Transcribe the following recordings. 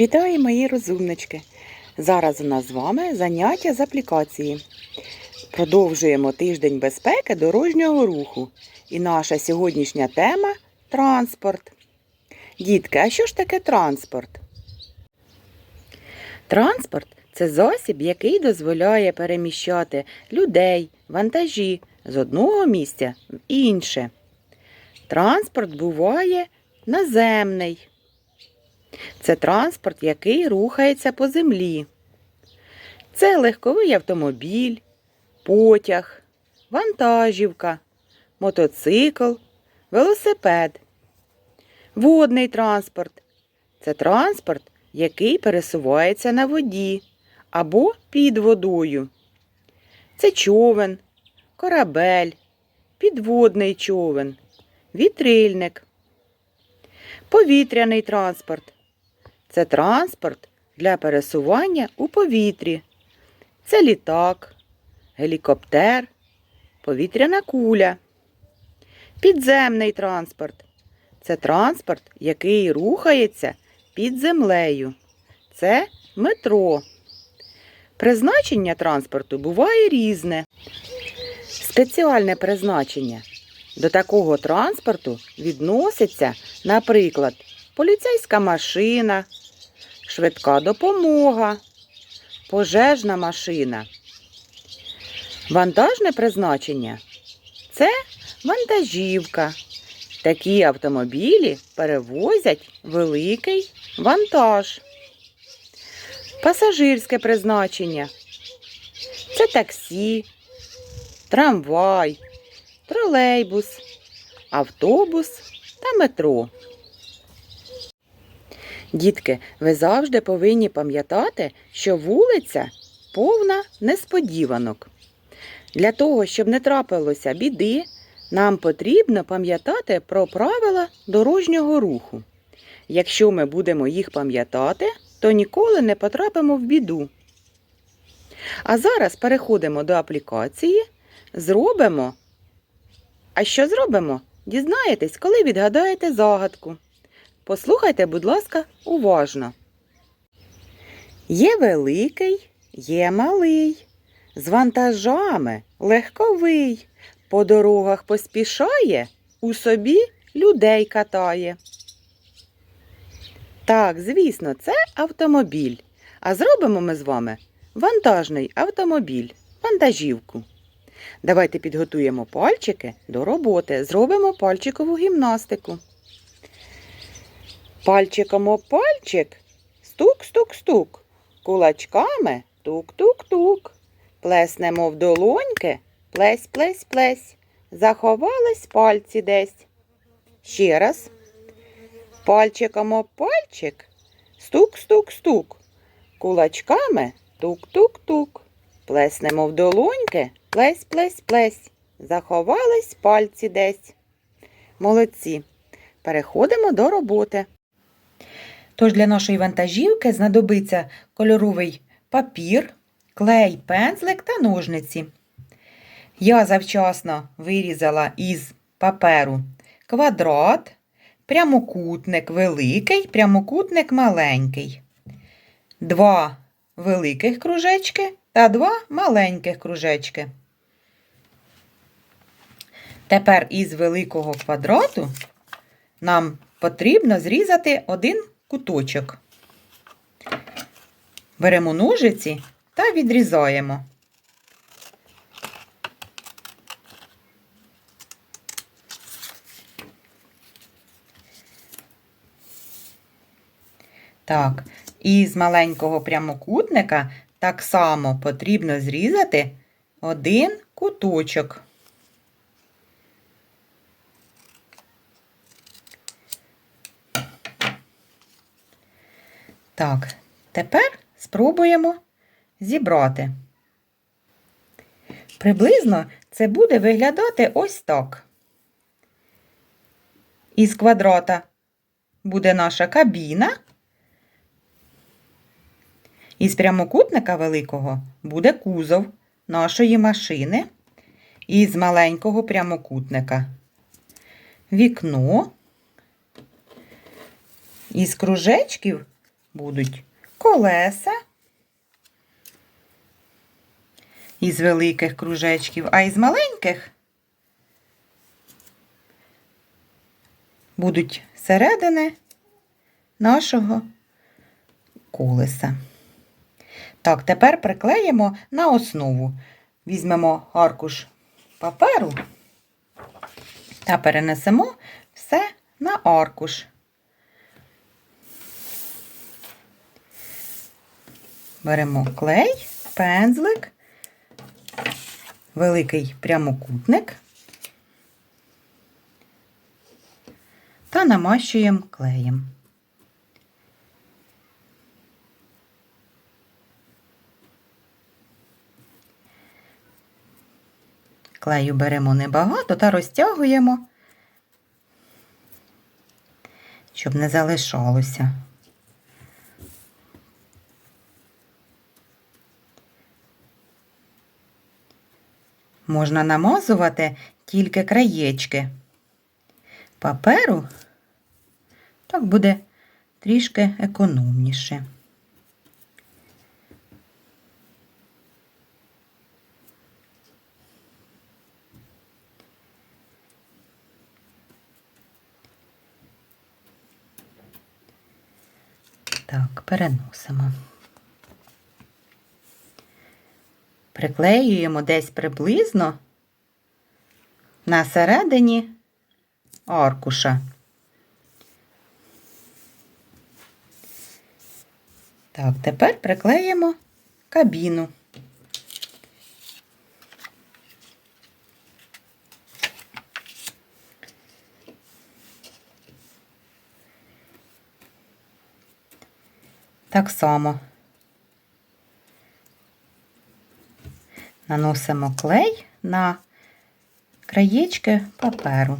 Вітаю, мої розумнички! Зараз у нас з вами заняття з аплікації. Продовжуємо тиждень безпеки дорожнього руху. І наша сьогоднішня тема транспорт. Дітки, а що ж таке транспорт? Транспорт це засіб, який дозволяє переміщати людей, вантажі з одного місця в інше. Транспорт буває наземний. Це транспорт, який рухається по землі. Це легковий автомобіль, потяг, вантажівка, мотоцикл, велосипед. Водний транспорт це транспорт, який пересувається на воді або під водою. Це човен, корабель, підводний човен, вітрильник. Повітряний транспорт це транспорт для пересування у повітрі. Це літак, гелікоптер, повітряна куля. Підземний транспорт це транспорт, який рухається під землею. Це метро. Призначення транспорту буває різне. Спеціальне призначення. До такого транспорту відноситься, наприклад, поліцейська машина, швидка допомога, пожежна машина. Вантажне призначення це вантажівка. Такі автомобілі перевозять великий вантаж. Пасажирське призначення це таксі, трамвай, тролейбус, автобус та метро. Дітки, ви завжди повинні пам'ятати, що вулиця повна несподіванок. Для того, щоб не трапилося біди, нам потрібно пам'ятати про правила дорожнього руху. Якщо ми будемо їх пам'ятати, то ніколи не потрапимо в біду. А зараз переходимо до аплікації, зробимо. А що зробимо? Дізнаєтесь, коли відгадаєте загадку. Послухайте, будь ласка, уважно. Є великий, є малий, з вантажами легковий, по дорогах поспішає, у собі людей катає. Так, звісно, це автомобіль. А зробимо ми з вами вантажний автомобіль, вантажівку. Давайте підготуємо пальчики до роботи. Зробимо пальчикову гімнастику. Пальчиком об пальчик. Стук-стук-стук. Кулачками тук-тук-тук. Плеснемо в долоньки. Плесь-плесь-плесь. Заховались пальці десь. Ще раз. Пальчиком об пальчик. Стук-стук-стук. Кулачками тук-тук-тук. Плеснемо в долоньки. Плесь-плесь-плесь. Заховались пальці десь. Молодці. Переходимо до роботи. Тож для нашої вантажівки знадобиться кольоровий папір, клей, пензлик та ножниці. Я завчасно вирізала із паперу квадрат, прямокутник великий, прямокутник маленький. Два великих кружечки та два маленьких кружечки. Тепер із великого квадрату нам потрібно зрізати один куточок. Беремо ножиці та відрізаємо. Так, і з маленького прямокутника так само потрібно зрізати один куточок. Так, тепер спробуємо зібрати. Приблизно це буде виглядати ось так. Із квадрата буде наша кабіна. Із прямокутника великого буде кузов нашої машини. І з маленького прямокутника вікно. Із кружечків будуть колеса із великих кружечків, а із маленьких будуть середини нашого колеса. Так, тепер приклеїмо на основу. Візьмемо аркуш паперу та перенесемо все на аркуш. Беремо клей, пензлик, великий прямокутник та намащуємо клеєм. Клею беремо небагато та розтягуємо, щоб не залишалося. Можна намазувати тільки краєчки паперу, так буде трішки економніше. Так, переносимо. Приклеюємо десь приблизно на середині аркуша. Так, тепер приклеїмо кабіну. Так само наносимо клей на краєчки паперу.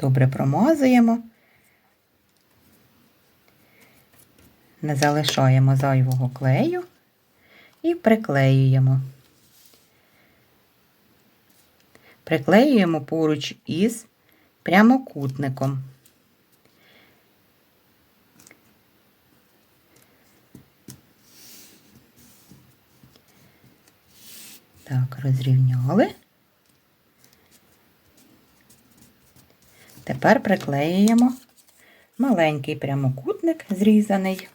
Добре промазуємо. Не залишаємо зайвого клею і приклеюємо. Приклеюємо поруч із прямокутником. Так, розрівняли. Тепер приклеюємо маленький прямокутник зрізаний.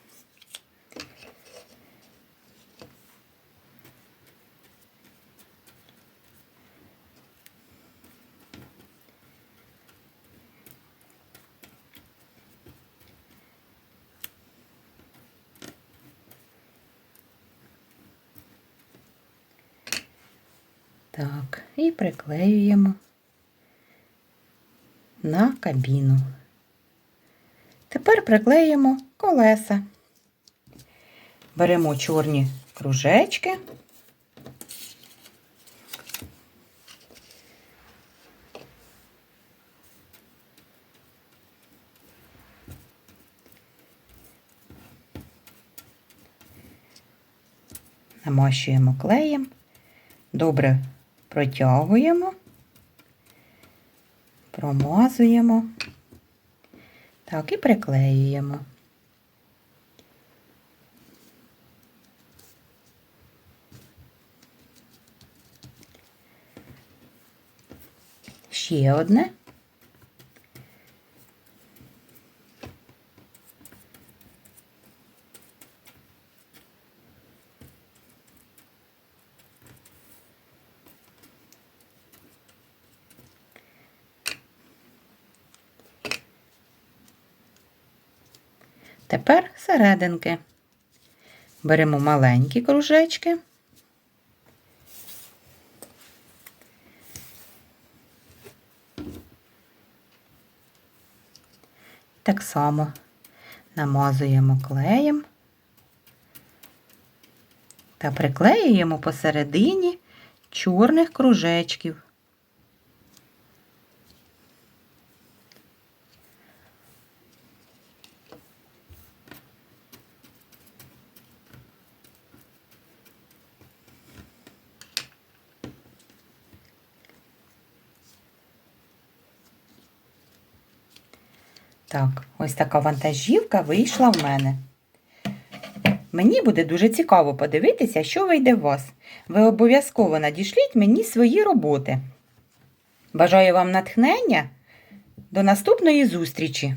Так, і приклеюємо на кабіну. Тепер приклеїмо колеса. Беремо чорні кружечки. Намащуємо клеєм, добре протягуємо, промазуємо. Так, і приклеюємо. Ще одне. Тепер серединки. Беремо маленькі кружечки. Так само намазуємо клеєм та приклеюємо посередині чорних кружечків. Так, ось така вантажівка вийшла в мене. Мені буде дуже цікаво подивитися, що вийде в вас. Ви обов'язково надішліть мені свої роботи. Бажаю вам натхнення. До наступної зустрічі!